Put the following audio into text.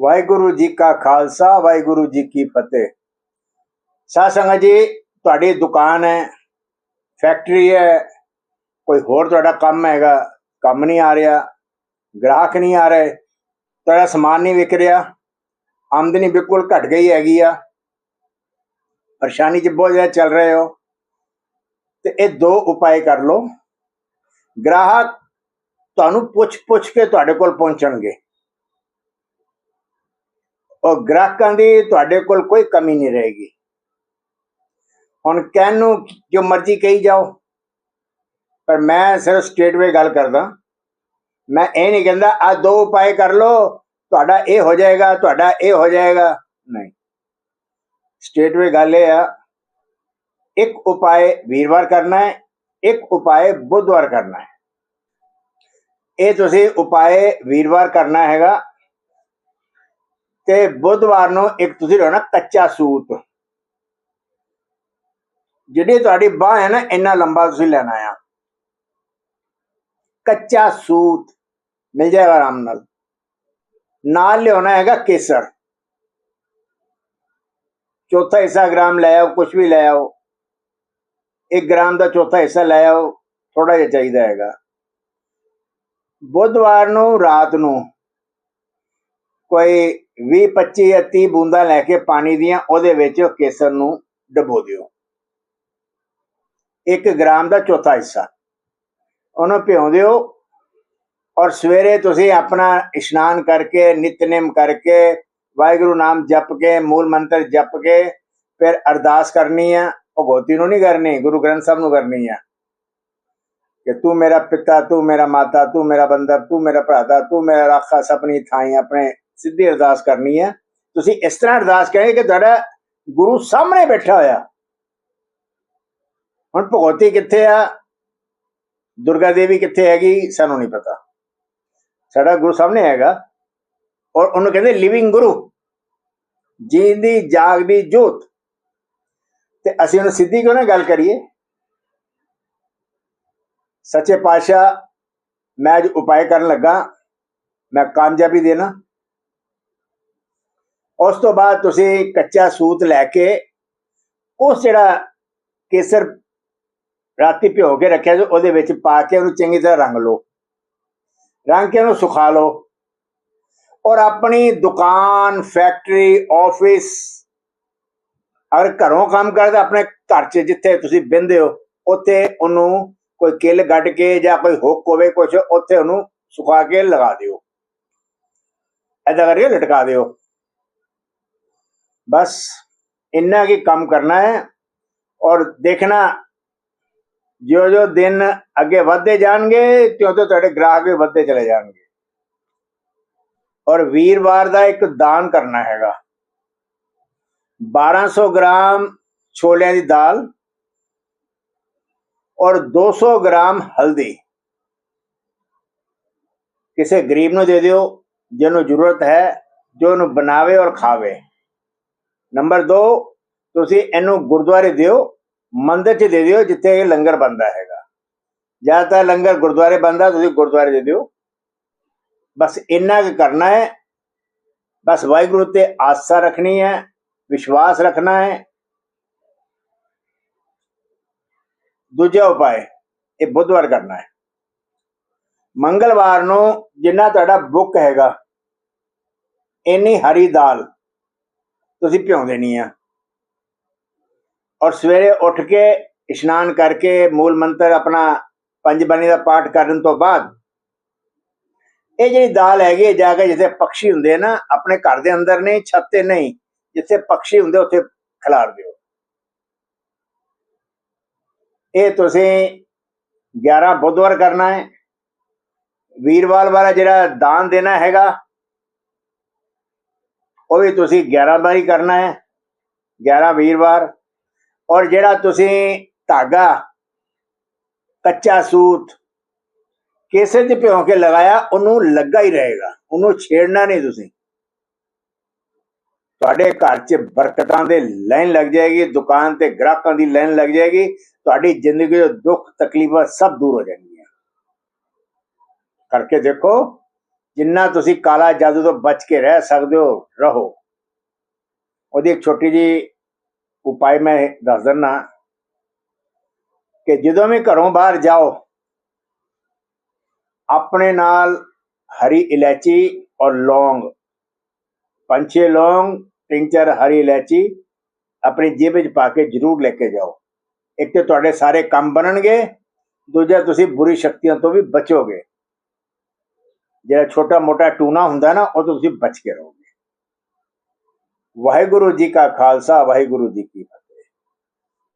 ਵਾਹਿਗੁਰੂ ਜੀ ਕਾ ਖਾਲਸਾ, ਵਾਹਿਗੁਰੂ ਜੀ ਕੀ ਫਤਿਹ। ਸਾਧ ਸੰਗਤ ਜੀ, ਤੁਹਾਡੀ ਦੁਕਾਨ ਹੈ, ਫੈਕਟਰੀ ਹੈ, ਕੋਈ ਹੋਰ ਤੁਹਾਡਾ ਕੰਮ ਹੈਗਾ, ਕੰਮ ਨਹੀਂ ਆ ਰਿਹਾ, ਗ੍ਰਾਹਕ ਨਹੀਂ ਆ ਰਹੇ, ਤੁਹਾਡਾ ਸਮਾਨ ਨਹੀਂ ਵਿਕ ਰਿਹਾ, ਆਮਦਨੀ ਬਿਲਕੁਲ ਘਟ ਗਈ ਹੈਗੀ ਆ। ਪਰੇਸ਼ਾਨੀ ਚ ਬਹੁਤ ਜ਼ਿਆਦਾ ਚੱਲ ਰਹੇ ਹੋ। ਤੇ ਇਹ ਦੋ ਉਪਾਏ ਕਰ ਲਓ। ਗ੍ਰਾਹਕ ਤੁਹਾਨੂੰ ਪੁੱਛ ਪੁੱਛ ਕੇ ਤੁਹਾਡੇ ਕੋਲ ਪਹੁੰਚਣਗੇ। ਔਰ ਗ੍ਰਾਹਕਾਂ ਦੀ ਤੁਹਾਡੇ ਕੋਲ ਕੋਈ ਕਮੀ ਨਹੀਂ ਰਹੇਗੀ। ਹੁਣ ਕਹਿਣ ਨੂੰ ਜੋ ਮਰਜ਼ੀ ਕਹੀ ਜਾਓ। ਪਰ ਮੈਂ ਸਿਰਫ ਸਟੇਟ ਵੇ ਗੱਲ ਕਰਦਾ। ਮੈਂ ਇਹ ਨਹੀਂ ਕਹਿੰਦਾ, ਆ ਦੋ ਉਪਾਏ ਕਰ ਲੋ ਤੁਹਾਡਾ ਇਹ ਹੋ ਜਾਏਗਾ, ਤੁਹਾਡਾ ਇਹ ਹੋ ਜਾਏਗਾ। ਨਹੀਂ। ਸਟੇਟ ਵੇ ਗੱਲ ਇਹ ਆ, ਇੱਕ ਉਪਾਏ ਵੀਰਵਾਰ ਕਰਨਾ ਹੈ, ਇੱਕ ਉਪਾਅ ਬੁੱਧਵਾਰ ਕਰਨਾ ਹੈ। ਇਹ ਤੁਸੀਂ ਉਪਾਏ ਵੀਰਵਾਰ ਕਰਨਾ ਹੈਗਾ ਤੇ ਬੁੱਧਵਾਰ ਨੂੰ ਇੱਕ ਤੁਸੀਂ ਲੈਣਾ ਕੱਚਾ ਸੂਤ। ਜਿਹੜੀ ਤੁਹਾਡੀ ਬਾਹ ਹੈ ਨਾ, ਇੰਨਾ ਲੰਬਾ ਤੁਸੀਂ ਲੈਣਾ ਆ। ਕੱਚਾ ਸੂਤ। ਮਿਲ ਜਾਏਗਾ ਆਰਾਮ ਨਾਲ। ਨਾਲ ਲਿਆਉਣਾ ਹੈਗਾ ਕੇਸਰ। ਚੌਥਾ ਹਿੱਸਾ ਗ੍ਰਾਮ ਲੈ ਆਓ ਕੁਝ ਵੀ ਲੈ ਆਓ। 1 ਗ੍ਰਾਮ ਦਾ ਚੌਥਾ ਹਿੱਸਾ ਲੈ ਆਓ ਥੋੜਾ ਜਿਹਾ ਚਾਹੀਦਾ ਹੈਗਾ। ਬੁੱਧਵਾਰ ਨੂੰ, ਰਾਤ ਨੂੰ ਕੋਈ 20 25 ਜਾਂ 30 ਬੂੰਦਾਂ ਲੈ ਕੇ ਪਾਣੀ ਦੀਆਂ ਉਹਦੇ ਵਿੱਚ ਕੇਸਰ ਨੂੰ ਡਬੋ ਦਿਓ। 1 ਗ੍ਰਾਮ ਦਾ ਚੌਥਾ ਹਿੱਸਾ। ਉਹਨੂੰ ਭਿਉਂ ਦਿਓ ਔਰ ਸਵੇਰੇ ਤੁਸੀਂ ਆਪਣਾ ਇਸ਼ਨਾਨ ਕਰਕੇ, ਨਿਤਨੇਮ ਕਰਕੇ, ਵਾਹਿਗੁਰੂ ਨਾਮ ਜਪ ਕੇ, ਮੂਲ ਮੰਤਰ ਜਪ ਕੇ, ਫਿਰ ਅਰਦਾਸ ਕਰਨੀ ਆ। ਭਗਵਤੀ ਨੂੰ ਨਹੀਂ ਕਰਨੀ, ਗੁਰੂ ਗ੍ਰੰਥ ਸਾਹਿਬ ਨੂੰ ਕਰਨੀ ਆ। ਕਿ ਤੂੰ ਮੇਰਾ ਪਿਤਾ, ਤੂੰ ਮੇਰਾ ਮਾਤਾ, ਤੂੰ ਮੇਰਾ ਬੰਦਾ, ਤੂੰ ਮੇਰਾ ਭਰਾਤਾ ਤੂੰ ਮੇਰਾ ਰਾਖਾ ਸਪਨੀ ਥਾਈ ਆਪਣੇ ਸਿੱਧੀ ਅਰਦਾਸ ਕਰਨੀ ਹੈ। ਤੁਸੀਂ ਇਸ ਤਰ੍ਹਾਂ ਅਰਦਾਸ ਕਰੇ ਕਿ ਤੁਹਾਡਾ ਗੁਰੂ ਸਾਹਮਣੇ ਬੈਠਾ ਹੋਇਆ। ਹੁਣ ਭਗਵਤੀ ਕਿੱਥੇ ਆ? ਦੁਰਗਾ ਦੇਵੀ ਕਿੱਥੇ ਹੈਗੀ? ਸਾਨੂੰ ਨਹੀਂ ਪਤਾ। ਸਾਡਾ ਗੁਰੂ ਸਾਹਮਣੇ ਹੈਗਾ। ਔਰ ਉਹਨੂੰ ਕਹਿੰਦੇ ਲਿਵਿੰਗ ਗੁਰੂ। ਜੀਂਦੀ, ਜਾਗਦੀ, ਜੋਤ। ਤੇ ਅਸੀਂ ਉਹਨੂੰ ਸਿੱਧੀ ਕਿਉਂ ਨਾ ਗੱਲ ਕਰੀਏ? ਸੱਚੇ ਪਾਤਸ਼ਾਹ, ਮੈਂ ਅੱਜ ਉਪਾਅ ਕਰਨ ਲੱਗਾ। ਮੈਂ ਕਾਮਯਾਬੀ ਦੇਣਾ। ਉਸ ਤੋਂ ਬਾਅਦ ਤੁਸੀਂ ਕੱਚਾ ਸੂਤ ਲੈ ਕੇ ਉਸ ਜਿਹੜਾ ਕੇਸਰ ਰਾਤੀ ਭਿਓ ਕੇ ਰੱਖਿਆ ਸੀ, ਉਹਦੇ ਵਿੱਚ ਪਾ ਕੇ ਉਹਨੂੰ ਚੰਗੀ ਤਰ੍ਹਾਂ ਰੰਗ ਲਓ। ਰੰਗ ਕੇ ਉਹਨੂੰ ਸੁਖਾ ਲਓ। ਔਰ ਆਪਣੀ ਦੁਕਾਨ, ਫੈਕਟਰੀ, ਆਫਿਸ ਅਗਰ ਘਰੋਂ ਕੰਮ ਕਰਦੇ, ਆਪਣੇ ਘਰ 'ਚ ਜਿੱਥੇ ਤੁਸੀਂ ਬਿੰਦੇ ਹੋ, ਉੱਥੇ ਉਹਨੂੰ ਕੋਈ ਕਿੱਲ ਗੱਡ ਕੇ ਜਾਂ ਕੋਈ ਹੁੱਕ ਹੋਵੇ ਕੁਝ ਉੱਥੇ ਉਹਨੂੰ ਸੁਖਾ ਕੇ ਲਗਾ ਦਿਓ। ਐਦਾਂ ਕਰਕੇ ਲਟਕਾ ਦਿਓ। ਬਸ ਇੰਨਾ ਕੀ ਕੰਮ ਕਰਨਾ ਹੈ ਔਰ ਦੇਖਣਾ ਜਿਉਂ ਜੋ ਦਿਨ ਅੱਗੇ ਵਧਦੇ ਜਾਣਗੇ, ਤਿਉਂ ਤਿਉਂ ਤੁਹਾਡੇ ਗ੍ਰਾਹਕ ਵੀ ਵਧਦੇ ਚਲੇ ਜਾਣਗੇ। ਔਰ ਵੀਰਵਾਰ ਦਾ ਇੱਕ ਦਾਨ ਕਰਨਾ ਹੈਗਾ। 1200 ਗ੍ਰਾਮ ਛੋਲਿਆਂ ਦੀ ਦਾਲ ਔਰ 200 ਗ੍ਰਾਮ ਹਲਦੀ। ਕਿਸੇ ਗਰੀਬ ਨੂੰ ਦੇ ਦਿਓ, ਜਿਹਨੂੰ ਜ਼ਰੂਰਤ ਹੈ, ਜੋ ਉਹਨੂੰ ਬਣਾਵੇ ਔਰ ਖਾਵੇ। ਨੰਬਰ 2 ਤੁਸੀਂ ਇਹਨੂੰ ਗੁਰਦੁਆਰੇ ਦਿਓ, ਮੰਦਿਰ 'ਚ ਦੇ ਦਿਓ ਜਿੱਥੇ ਇਹ ਲੰਗਰ ਬੰਦਾ ਹੈਗਾ। ਜ਼ਿਆਦਾਤਰ ਲੰਗਰ ਗੁਰਦੁਆਰੇ ਬੰਦਾ ਤੁਸੀਂ ਗੁਰਦੁਆਰੇ ਦੇ ਦਿਓ। ਬਸ ਇੰਨਾ ਕੁ ਕਰਨਾ ਹੈ। ਬਸ ਵਾਹਿਗੁਰੂ ਤੇ ਆਸਾ ਰੱਖਣੀ ਹੈ, ਵਿਸ਼ਵਾਸ ਰੱਖਣਾ ਹੈ। ਦੂਜਾ ਉਪਾਅ, ਇਹ ਬੁੱਧਵਾਰ ਕਰਨਾ ਹੈ। ਮੰਗਲਵਾਰ ਨੂੰ ਜਿੰਨਾ ਤੁਹਾਡਾ ਬੁੱਕ ਹੈਗਾ, ਇੰਨੀ ਹਰੀ ਦਾਲ ਤੁਸੀਂ ਭਿਉਂ ਦੇਣੀ ਆ। ਔਰ ਸਵੇਰੇ ਉੱਠ ਕੇ ਇਸ਼ਨਾਨ ਕਰਕੇ ਮੂਲ ਮੰਤਰ ਆਪਣਾ ਪੰਜ ਬਾਣੀ ਦਾ ਪਾਠ ਕਰਨ ਤੋਂ ਬਾਅਦ, ਇਹ ਜਿਹੜੀ ਦਾਲ ਹੈਗੀ ਹੈ ਜਾ ਕੇ ਜਿੱਥੇ ਪੰਛੀ ਹੁੰਦੇ ਆ ਨਾ, ਆਪਣੇ ਘਰ ਦੇ ਅੰਦਰ ਨਹੀਂ, ਛੱਤ ਤੇ ਨਹੀਂ, ਜਿੱਥੇ ਪੰਛੀ ਹੁੰਦੇ ਉੱਥੇ ਖਿਲਾਰ ਦਿਓ। ਇਹ ਤੁਸੀਂ 11 ਬੁੱਧਵਾਰ ਕਰਨਾ ਹੈ। ਵੀਰਵਾਰ ਵਾਲਾ ਜਿਹੜਾ ਦਾਨ ਦੇਣਾ ਹੈਗਾ ਉਹ ਵੀ ਤੁਸੀਂ 11 ਵਾਰੀ ਕਰਨਾ ਹੈ। 11 ਵੀਰਵਾਰ। ਔਰ ਜਿਹੜਾ ਤੁਸੀਂ ਧਾਗਾ, ਕੱਚਾ ਸੂਤ, ਕੇਸਰ ਚ ਭਿਉਂ ਕੇ ਲਗਾਇਆ, ਉਹਨੂੰ ਲੱਗਾ ਹੀ ਰਹੇਗਾ। ਉਹਨੂੰ ਛੇੜਨਾ ਨਹੀਂ ਤੁਸੀਂ। ਤੁਹਾਡੇ ਘਰ 'ਚ ਬਰਕਤਾਂ ਦੇ ਲਾਈਨ ਲੱਗ ਜਾਏਗੀ, ਦੁਕਾਨ ਤੇ ਗ੍ਰਾਹਕਾਂ ਦੀ ਲਾਈਨ ਲੱਗ ਜਾਏਗੀ, ਤੁਹਾਡੀ ਜ਼ਿੰਦਗੀ ਦੇ ਦੁੱਖ ਤਕਲੀਫਾਂ ਸਭ ਦੂਰ ਹੋ ਜਾਣਗੀਆਂ। ਕਰਕੇ ਦੇਖੋ ਜਿੰਨਾ ਤੁਸੀਂ ਕਾਲਾ ਜਾਦੂ ਤੋਂ ਬਚ ਕੇ ਰਹਿ ਸਕਦੇ ਹੋ, ਰਹੋ। ਉਹਦੀ ਇੱਕ ਛੋਟੀ ਜੀ ਉਪਾਏ ਮੈਂ ਦੱਸ ਦਿੰਨਾ ਕਿ ਜਦੋਂ ਵੀ ਘਰੋਂ ਬਾਹਰ ਜਾਓ, ਆਪਣੇ ਨਾਲ ਹਰੀ ਇਲਾਇਚੀ ਔਰ ਲੌਂਗ ਪੰਛੇ ਲੌਂਗ ਤਿੰਨ ਚਾਰ ਹਰੀ ਇਲਾਇਚੀ ਆਪਣੀ ਜੇਬ ਵਿੱਚ ਪਾ ਕੇ ਜ਼ਰੂਰ ਲੈ ਕੇ ਜਾਓ। ਇੱਕ ਤੇ ਤੁਹਾਡੇ ਸਾਰੇ ਕੰਮ ਬਣਨਗੇ, ਦੂਜਾ ਤੁਸੀਂ ਬੁਰੀ ਸ਼ਕਤੀਆਂ ਤੋਂ ਵੀ ਬਚੋਗੇ। ਜਿਹੜਾ ਛੋਟਾ ਮੋਟਾ ਟੂਣਾ ਹੁੰਦਾ ਨਾ, ਉਹ ਤੁਸੀਂ ਬਚ ਕੇ ਰਹੋਗੇ। ਵਾਹਿਗੁਰੂ ਜੀ ਕਾ ਖਾਲਸਾ, ਵਾਹਿਗੁਰੂ ਜੀ ਕੀ ਫਤਿਹ।